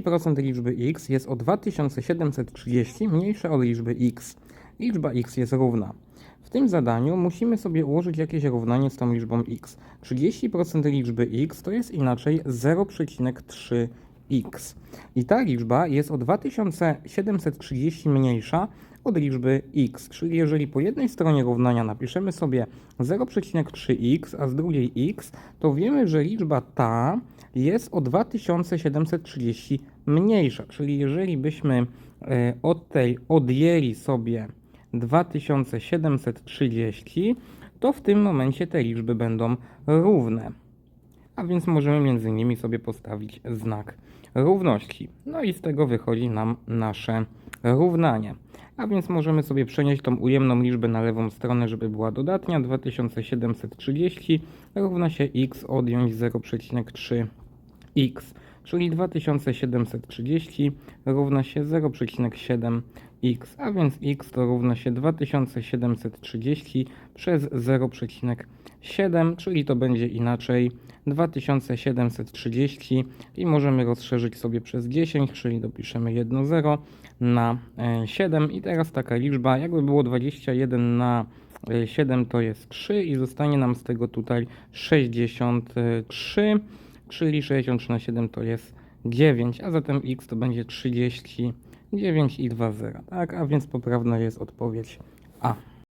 30% liczby x jest o 2730 mniejsze od liczby x. Liczba x jest równa. W tym zadaniu musimy sobie ułożyć jakieś równanie z tą liczbą x. 30% liczby x to jest inaczej 0,3x. I ta liczba jest o 2730 mniejsza od liczby x. Czyli jeżeli po jednej stronie równania napiszemy sobie 0,3x, a z drugiej x, to wiemy, że liczba ta jest o 2730 mniejsza. Czyli jeżeli byśmy e, od tej odjęli sobie 2730, to w tym momencie te liczby będą równe. A więc możemy między nimi sobie postawić znak równości. No i z tego wychodzi nam nasze równanie. A więc możemy sobie przenieść tą ujemną liczbę na lewą stronę, żeby była dodatnia. 2730 równa się x odjąć 0,3 x, czyli 2730 równa się 0,7x, a więc x to równa się 2730 przez 0,7, czyli to będzie inaczej 2730 i możemy rozszerzyć sobie przez 10, czyli dopiszemy 1 0 na e, 7 i teraz taka liczba, jakby było 21 na e, 7 to jest 3 i zostanie nam z tego tutaj 63 czyli 63 na 7 to jest 9, a zatem x to będzie 39 i 2 zera, tak? A więc poprawna jest odpowiedź A.